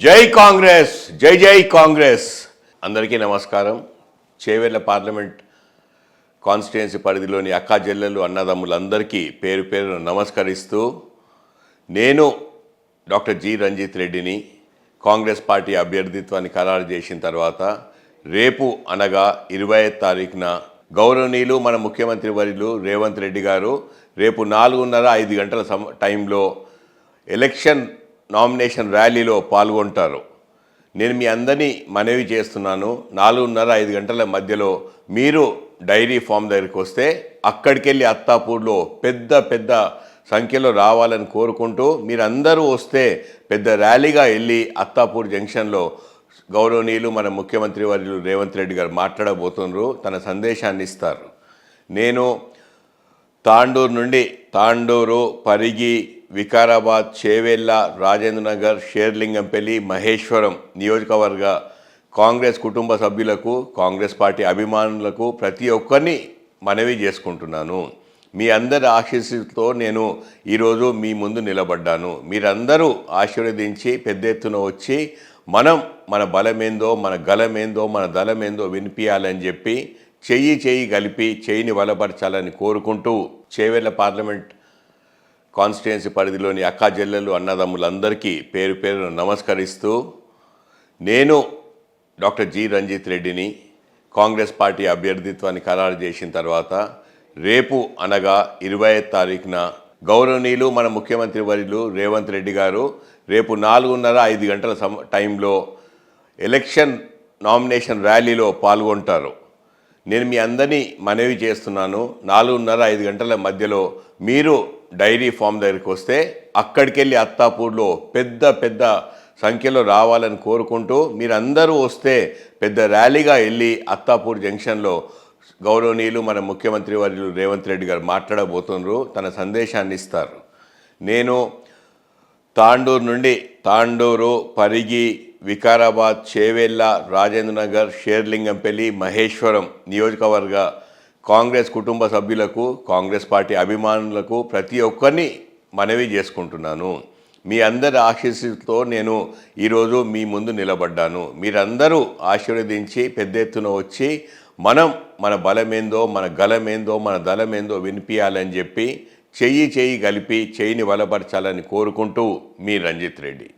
జై కాంగ్రెస్ జై జై కాంగ్రెస్. అందరికీ నమస్కారం. చేవెళ్ళ పార్లమెంట్ కాన్స్టిట్యుయెన్సీ పరిధిలోని అక్కా చెల్లెలు అన్నదమ్ములందరికీ పేరు పేరు నమస్కరిస్తూ నేను డాక్టర్ జి రంజిత్ రెడ్డిని కాంగ్రెస్ పార్టీ అభ్యర్థిత్వాన్ని ఖరారు చేసిన తర్వాత రేపు అనగా ఇరవై తారీఖున గౌరవనీయులు మన ముఖ్యమంత్రి వర్యులు రేవంత్ రెడ్డి గారు రేపు నాలుగున్నర ఐదు గంటల సమ టైంలో ఎలక్షన్ నామినేషన్ ర్యాలీలో పాల్గొంటారు. నేను మీ అందరినీ మనవి చేస్తున్నాను. నాలుగున్నర ఐదు గంటల మధ్యలో మీరు డైరీ ఫామ్ దగ్గరికి వస్తే అక్కడికి వెళ్ళి అత్తాపూర్లో పెద్ద పెద్ద సంఖ్యలో రావాలని కోరుకుంటూ మీరందరూ వస్తే పెద్ద ర్యాలీగా వెళ్ళి అత్తాపూర్ జంక్షన్లో గౌరవనీయులు మన ముఖ్యమంత్రి వర్యులు రేవంత్ రెడ్డి గారు మాట్లాడబోతున్నారు. తన సందేశాన్ని ఇస్తారు. నేను తాండూరు నుండి తాండూరు పరిగి వికారాబాద్ చేవెళ్ళ రాజేంద్ర నగర్ షేర్లింగంపల్లి మహేశ్వరం నియోజకవర్గ కాంగ్రెస్ కుటుంబ సభ్యులకు కాంగ్రెస్ పార్టీ అభిమానులకు ప్రతి ఒక్కరిని మనవి చేసుకుంటున్నాను. మీ అందరి ఆశీస్సులతో నేను ఈరోజు మీ ముందు నిలబడ్డాను. మీరందరూ ఆశీర్వదించి పెద్ద ఎత్తున వచ్చి మనం మన బలమేందో మన గలమేందో మన దళమేందో వినిపించాలని చెప్పి చెయ్యి చెయ్యి కలిపి చెయ్యిని బలపరచాలని కోరుకుంటూ చేవెళ్ళ పార్లమెంట్ కాన్స్టిట్యున్సీ పరిధిలోని అక్కా జల్లెలు అన్నదమ్ములందరికీ పేరు పేరును నమస్కరిస్తూ నేను డాక్టర్ జి రంజిత్ రెడ్డిని కాంగ్రెస్ పార్టీ అభ్యర్థిత్వాన్ని ఖరారు చేసిన తర్వాత రేపు అనగా ఇరవై తారీఖున గౌరవనీయులు మన ముఖ్యమంత్రి వర్యులు రేవంత్ రెడ్డి గారు రేపు నాలుగున్నర ఐదు గంటల సమ టైంలో ఎలక్షన్ నామినేషన్ ర్యాలీలో పాల్గొంటారు. నేను మీ అందరినీ మనవి చేస్తున్నాను. నాలుగున్నర ఐదు గంటల మధ్యలో మీరు డైరీ ఫామ్ దగ్గరికి వస్తే అక్కడికి వెళ్ళి అత్తాపూర్లో పెద్ద పెద్ద సంఖ్యలో రావాలని కోరుకుంటూ మీరందరూ వస్తే పెద్ద ర్యాలీగా వెళ్ళి అత్తాపూర్ జంక్షన్లో గౌరవనీయులు మన ముఖ్యమంత్రి వర్యులు రేవంత్ రెడ్డి గారు మాట్లాడబోతున్నారు తన సందేశాన్ని ఇస్తారు. నేను తాండూరు నుండి తాండూరు పరిగి వికారాబాద్ చేవెళ్ళ రాజేంద్ర నగర్ షేర్లింగంపల్లి మహేశ్వరం నియోజకవర్గ కాంగ్రెస్ కుటుంబ సభ్యులకు కాంగ్రెస్ పార్టీ అభిమానులకు ప్రతి ఒక్కరిని మనవి చేసుకుంటున్నాను. మీ అందరి ఆశీస్సులతో నేను ఈరోజు మీ ముందు నిలబడ్డాను. మీరందరూ ఆశీర్వదించి పెద్ద ఎత్తున వచ్చి మనం మన బలమేందో మన గలమేందో మన దళమేందో వినిపించాలని చెప్పి చెయ్యి చెయ్యి కలిపి చెయ్యిని బలపరచాలని కోరుకుంటూ మీ రంజిత్ రెడ్డి.